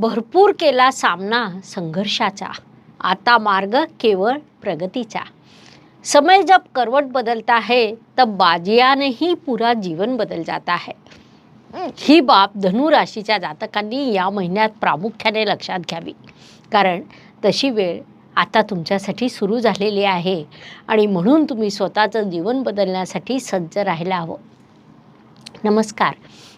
भरपूर केला सामना संघर्षाचा. आता मार्ग केवळ प्रगतीचा. समय जब करवट बदलता है तब बाजियानेही पुरा जीवन बदल जाता है ही बाब धनु राशीच्या जातकांनी या महिन्यात प्रामुख्याने लक्षात घ्यावी. कारण तशी वेळ आता तुमच्यासाठी सुरू झालेली आहे आणि म्हणून तुम्ही स्वतःचं जीवन बदलण्यासाठी सज्ज राहायला हवं नमस्कार.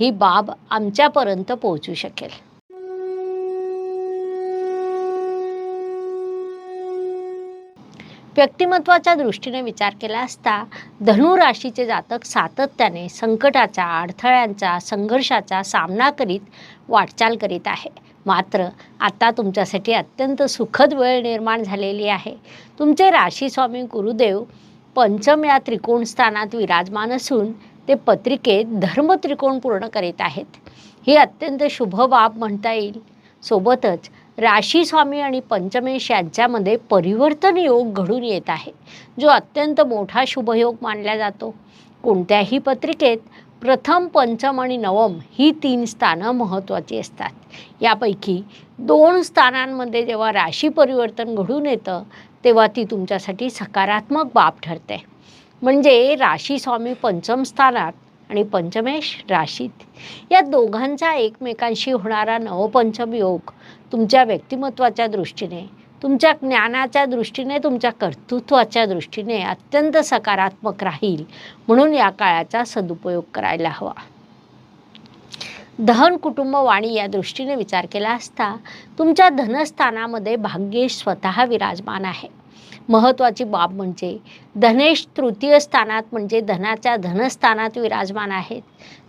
ही बाब आमच्यापर्यंत पोहोचू शकेल. व्यक्तिमत्वाच्या दृष्टीने विचार केला असता धनु राशीचे जातक सातत्याने संकटाचा अडथळ्यांचा संघर्षाचा सामना करीत वाटचाल करीत आहे. मात्र आता तुमच्यासाठी अत्यंत सुखद वेळ निर्माण झालेली आहे. तुमचे राशीस्वामी गुरुदेव पंचम या त्रिकोण स्थानात विराजमान असून ते पत्रिकेत धर्मत्रिकोण पूर्ण करीत आहेत. ही अत्यंत शुभ बाब म्हणता येईल. सोबतच राशी स्वामी आणि पंचमेश यांच्यामध्ये परिवर्तन योग घडून येत आहे जो अत्यंत मोठा शुभयोग मानला जातो. कोणत्याही पत्रिकेत प्रथम पंचम आणि नवम ही तीन स्थानं महत्त्वाची असतात. यापैकी दोन स्थानांमध्ये जेव्हा राशी परिवर्तन घडून येतं तेव्हा ती तुमच्यासाठी सकारात्मक बाब ठरते. म्हणजे राशी स्वामी पंचम स्थानात आणि पंचमेश राशीत. या दोघांचा एकमेकांशी होणारा नवपंचम योग तुमच्या व्यक्तिमत्वाच्या दृष्टीने तुमच्या ज्ञानाच्या दृष्टीने तुमच्या कर्तृत्वाच्या दृष्टीने अत्यंत सकारात्मक राहील म्हणून या काळाचा सदुपयोग करायला हवा. धन कुटुंब वाणी या दृष्टीने विचार केला असता तुमच्या धनस्थानामध्ये भाग्य स्वतः विराजमान आहे. महत्त्वाची बाब म्हणजे धनेश तृतीय स्थानात म्हणजे धनाच्या धनस्थानात विराजमान आहेत.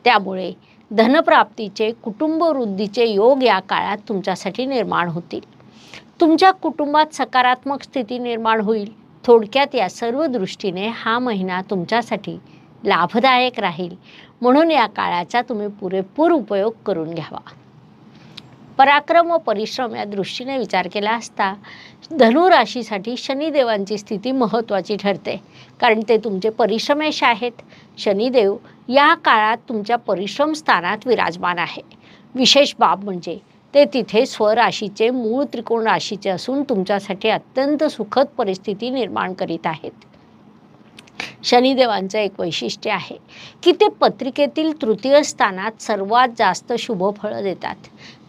त्यामुळे धनप्राप्तीचे कुटुंबवृद्धीचे योग या काळात तुमच्यासाठी निर्माण होतील. तुमच्या कुटुंबात सकारात्मक स्थिती निर्माण होईल. थोडक्यात या सर्व दृष्टीने हा महिना तुमच्यासाठी लाभदायक राहील. म्हणून या काळाचा तुम्ही पुरेपूर उपयोग करून घ्यावा. पराक्रम व परिश्रम या दृष्टीने विचार केला असता धनु राशीसाठी शनिदेवांची स्थिती महत्त्वाची ठरते. कारण ते तुमचे परिश्रमेश आहेत. शनिदेव या काळात तुमच्या परिश्रम स्थानात विराजमान आहे. विशेष बाब म्हणजे ते तिथे स्वराशीचे मूळ त्रिकोण राशीचे असून तुमच्यासाठी अत्यंत सुखद परिस्थिती निर्माण करीत आहेत. शनिदेवांचं एक वैशिष्ट्य आहे की ते पत्रिकेतील तृतीय स्थानात सर्वात जास्त शुभ फळं देतात.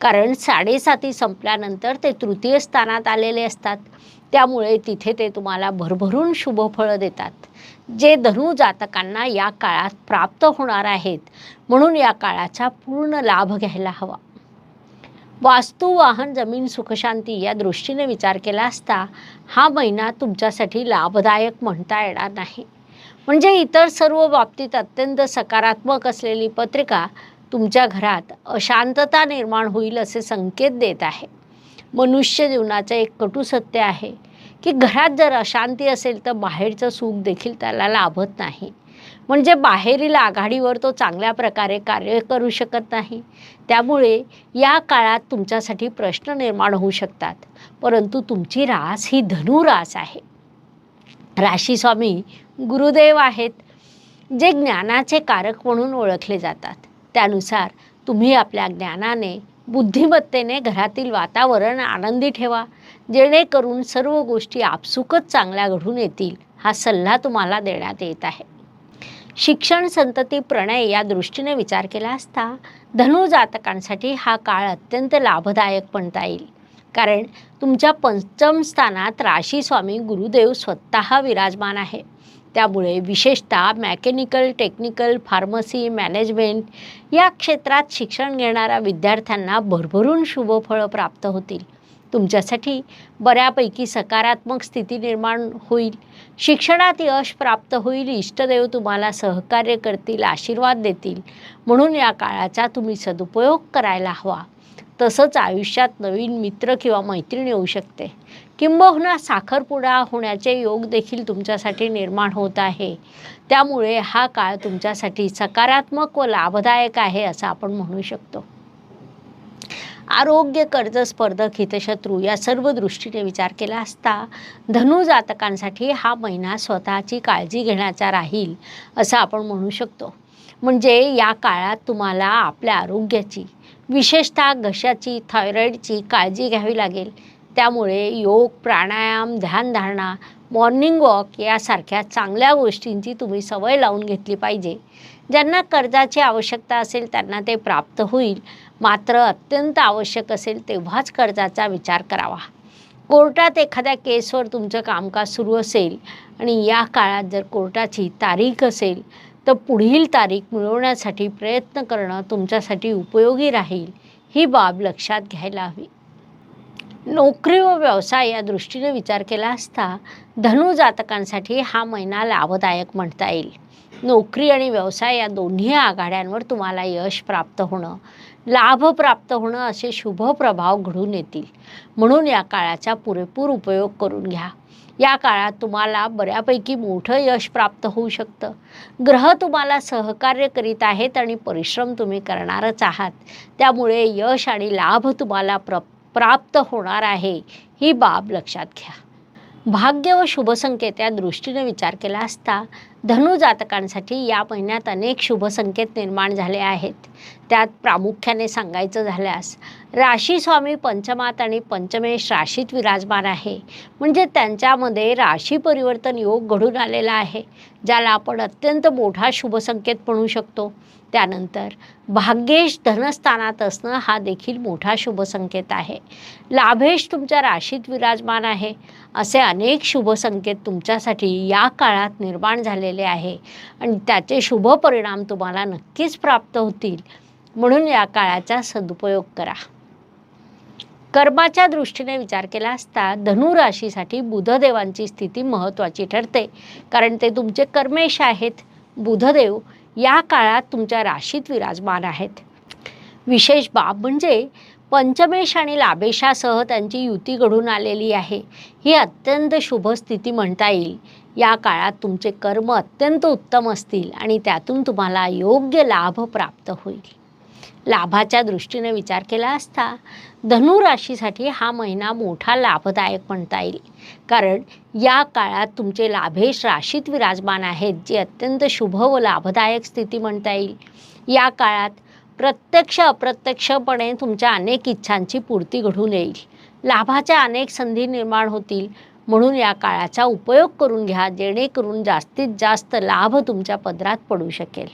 कारण साडेसाती संपल्यानंतर ते तृतीय स्थानात आलेले असतात. त्यामुळे तिथे ते तुम्हाला भरभरून शुभ फळं देतात. जे धनु जातकांना या काळात प्राप्त होणार आहेत म्हणून या काळाचा पूर्ण लाभ घ्यायला हवा. वास्तू वाहन जमीन सुखशांती या दृष्टीने विचार केला असता हा महिना तुमच्यासाठी लाभदायक म्हणता येणार नाही. म्हणजे इतर सर्व बाबतीत अत्यंत सकारात्मक असलेली पत्रिका तुमच्या घरात अशांतता निर्माण होईल असे संकेत देत आहे. मनुष्य जीवनाचं एक कटू सत्य आहे की घरात जर अशांती असेल तर बाहेरचं सुख देखील त्याला लाभत नाही. म्हणजे बाहेरील आघाडीवर तो चांगल्या प्रकारे कार्य करू शकत नाही. त्यामुळे या काळात तुमच्यासाठी प्रश्न निर्माण होऊ शकतात. परंतु तुमची रास ही धनुरास आहे. राशीस्वामी गुरुदेव आहेत जे ज्ञानाचे कारक म्हणून ओळखले जातात. त्यानुसार तुम्ही आपल्या ज्ञानाने बुद्धिमत्तेने घरातील वातावरण आनंदी ठेवा. जेणेकरून सर्व गोष्टी आपसुकच चांगल्या घडून येतील हा सल्ला तुम्हाला देण्यात येत आहे. शिक्षण संतती प्रणय या दृष्टीने विचार केला असता धनु जातकांसाठी हा काळ अत्यंत लाभदायक म्हणता येईल. कारण तुमच्या पंचम स्थानात राशी स्वामी गुरुदेव स्वतः विराजमान आहे. त्यामुळे विशेषतः मॅकॅनिकल टेक्निकल फार्मसी मॅनेजमेंट या क्षेत्रात शिक्षण घेणाऱ्या विद्यार्थ्यांना भरभरून शुभफळं प्राप्त होतील. तुमच्यासाठी बऱ्यापैकी सकारात्मक स्थिती निर्माण होईल. शिक्षणात यश प्राप्त होईल इष्टदेव तुम्हाला सहकार्य करतील आशीर्वाद देतील. म्हणून या काळाचा तुम्ही सदुपयोग करायला हवा. तसंच आयुष्यात नवीन मित्र किंवा मैत्रीण येऊ शकते. किंबहुना साखरपुडा होण्याचे योग देखील तुमच्यासाठी निर्माण होत आहे. त्यामुळे हा काळ तुमच्यासाठी सकारात्मक व लाभदायक आहे असं आपण म्हणू शकतो. आरोग्य कर्ज स्पर्धक हितशत्रू या सर्व दृष्टीने विचार केला असता धनु जातकांसाठी हा महिना स्वतःची काळजी घेण्याचा राहील असं आपण म्हणू शकतो. म्हणजे या काळात तुम्हाला आपल्या आरोग्याची विशेषतः घशाची थायरॉईडची काळजी घ्यावी लागेल. त्यामुळे योग प्राणायाम ध्यानधारणा मॉर्निंग वॉक यासारख्या चांगल्या गोष्टींची तुम्ही सवय लावून घेतली पाहिजे. ज्यांना कर्जाची आवश्यकता असेल त्यांना ते प्राप्त होईल. मात्र अत्यंत आवश्यक असेल तेव्हाच कर्जाचा विचार करावा. कोर्टात एखाद्या केसवर तुमचं कामकाज सुरू असेल आणि या काळात जर कोर्टाची तारीख असेल तर पुढील तारीख मिळवण्यासाठी प्रयत्न करणं तुमच्यासाठी उपयोगी राहील ही बाब लक्षात घ्यायला हवी. नोकरी व व्यवसाय या दृष्टीने विचार केला असता धनु जातकांसाठी हा महिना लाभदायक म्हणता येईल. नोकरी आणि व्यवसाय या दोन्ही आघाड्यांवर तुम्हाला यश प्राप्त होणं लाभ प्राप्त होणं असे शुभ प्रभाव घडून येतील. म्हणून या काळाचा पुरेपूर उपयोग करून घ्या. या काळात तुम्हाला बऱ्यापैकी मोठं यश प्राप्त होऊ शकतं. ग्रह तुम्हाला सहकार्य करीत आहेत आणि परिश्रम तुम्ही करणारच आहात. त्यामुळे यश आणि लाभ तुम्हाला प्र प्राप्त होणार आहे ही बाब लक्षात घ्या. भाग्य व शुभसंकेत या दृष्टीने विचार केला असता धनु जातकांसाठी या महिन्यात अनेक शुभसंकेत निर्माण झाले आहेत. त्यात प्रामुख्याने सांगायचं झाल्यास राशी स्वामी पंचमात आणि पंचमेश राशीत विराजमान आहे. म्हणजे त्यांच्यामध्ये राशी परिवर्तन योग घडून आलेला आहे ज्याला आपण अत्यंत मोठा शुभसंकेत म्हणू शकतो. त्यानंतर भाग्येश धनस्थानात असणं हा देखील मोठा शुभसंकेत आहे. लाभेश तुमच्या राशीत विराजमान आहे. असे अनेक शुभसंकेत तुमच्यासाठी या काळात निर्माण झालेले आहे. आणि त्याचे शुभ परिणाम तुम्हाला नक्कीच प्राप्त होतील. म्हणून या काळाचा सदुपयोग करा. कर्माच्या दृष्टीने विचार केला असता धनुराशीसाठी बुधदेवांची स्थिती महत्त्वाची ठरते. कारण ते तुमचे कर्मेश आहेत. बुधदेव या काळात तुमच्या राशीत विराजमान आहेत. विशेष बाब म्हणजे पंचमेश आणि लाभेशासह त्यांची युती घडून आलेली आहे. ही अत्यंत शुभ स्थिती म्हणता येईल. या काळात तुमचे कर्म अत्यंत उत्तम असतील आणि त्यातून तुम्हाला योग्य लाभ प्राप्त होईल. लाभाच्या दृष्टीने विचार केला असता धनु राशीसाठी हा महिना मोठा लाभदायक म्हणता येईल. कारण या काळात तुमचे लाभेश राशीत विराजमान आहेत जे अत्यंत शुभ व लाभदायक स्थिती म्हणता येईल. या काळात प्रत्यक्ष अप्रत्यक्षपणे तुमच्या अनेक इच्छांची पूर्ती घडून येईल. लाभाच्या अनेक संधी निर्माण होतील. म्हणून या काळाचा उपयोग करून घ्या जेणेकरून जास्तीत जास्त लाभ तुमच्या पदरात पडू शकेल.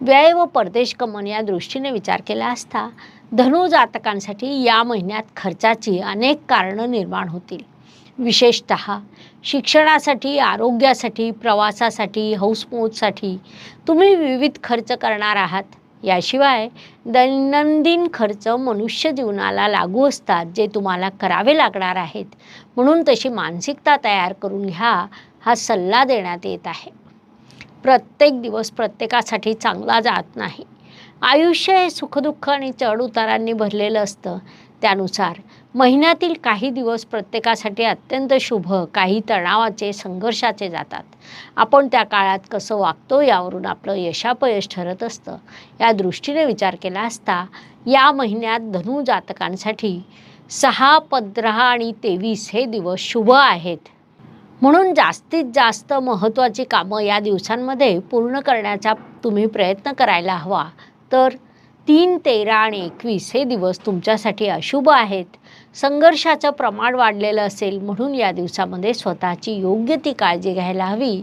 व्यय व परदेश कमन या दृष्टीने विचार केला असता धनु जातकांसाठी या महिन्यात खर्चाची अनेक कारणं निर्माण होतील. विशेषत शिक्षणासाठी आरोग्यासाठी प्रवासासाठी हौसमौजसाठी तुम्ही विविध खर्च करणार आहात. याशिवाय दैनंदिन खर्च मनुष्य जीवनाला लागू असतात जे तुम्हाला करावे लागणार आहेत. म्हणून तशी मानसिकता तयार करून घ्या हा सल्ला देण्यात येत आहे. प्रत्येक दिवस प्रत्येकासाठी चांगला जात नाही. आयुष्य हे सुखदुःख आणि चढउतारांनी भरलेलं असतं. त्यानुसार महिन्यातील काही दिवस प्रत्येकासाठी अत्यंत शुभ काही तणावाचे संघर्षाचे जातात. आपण त्या काळात कसं वागतो यावरून आपलं यशापयश ठरत असतं. या दृष्टीने विचार केला असता या महिन्यात धनु जातकांसाठी सहा पंधरा आणि तेवीस हे दिवस शुभ आहेत. म्हणून जास्तीत जास्त महत्त्वाची कामं या दिवसांमध्ये पूर्ण करण्याचा तुम्ही प्रयत्न करायला हवा. तर तीन तेरा आणि एकवीस हे दिवस तुमच्यासाठी अशुभ आहेत. संघर्षाचं प्रमाण वाढलेलं असेल म्हणून या दिवसामध्ये स्वतःची योग्य ती काळजी घ्यायला हवी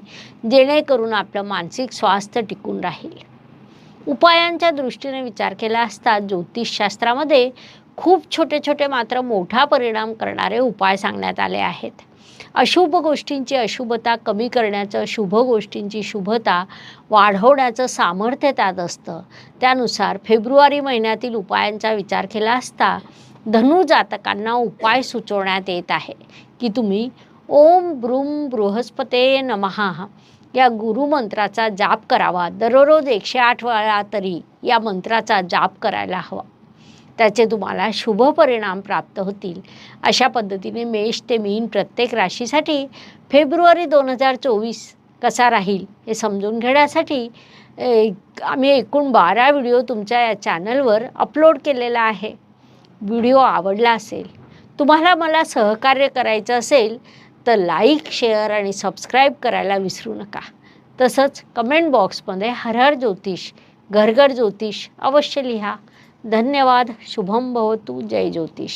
जेणेकरून आपलं मानसिक स्वास्थ्य टिकून राहील. उपायांच्या दृष्टीने विचार केला असता ज्योतिषशास्त्रामध्ये खूप छोटे छोटे मात्र मोठा परिणाम करणारे उपाय सांगण्यात आले आहेत. अशुभ गोष्टींची अशुभता कमी करण्याचं शुभ गोष्टींची शुभता वाढवण्याचं सामर्थ्य त्यात असतं. त्यानुसार फेब्रुवारी महिन्यातील उपायांचा विचार केला असता धनु जातकांना उपाय सुचवण्यात येत आहे. की तुम्ही ओम ब्रूम बृहस्पते नमहा या गुरुमंत्राचा जाप करावा. दररोज एकशे आठ वेळा तरी या मंत्राचा जाप करायला हवा. त्याचे तुम्हाला शुभ परिणाम प्राप्त होतील. अशा पद्धतीने मेष ते मीन प्रत्येक राशीसाठी फेब्रुवारी दोन हजार चोवीस कसा राहील हे समजून घेण्यासाठी आम्ही एकूण बारा व्हिडिओ तुमच्या या चॅनलवर अपलोड केलेला आहे. व्हिडिओ आवडला असेल तुम्हाला मला सहकार्य करायचं असेल तर लाईक शेअर आणि सबस्क्राईब करायला विसरू नका. तसंच कमेंट बॉक्समध्ये हर हर ज्योतिष घरघर ज्योतिष अवश्य लिहा. धन्यवाद शुभम भवतु जय ज्योतिष.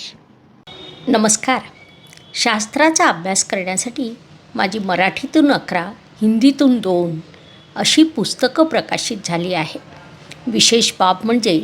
नमस्कार. शास्त्राचा अभ्यास करण्यासाठी माझी मराठीतून अकरा हिंदीतून दोन अशी पुस्तकं प्रकाशित झाली आहे विशेष बाब म्हणजे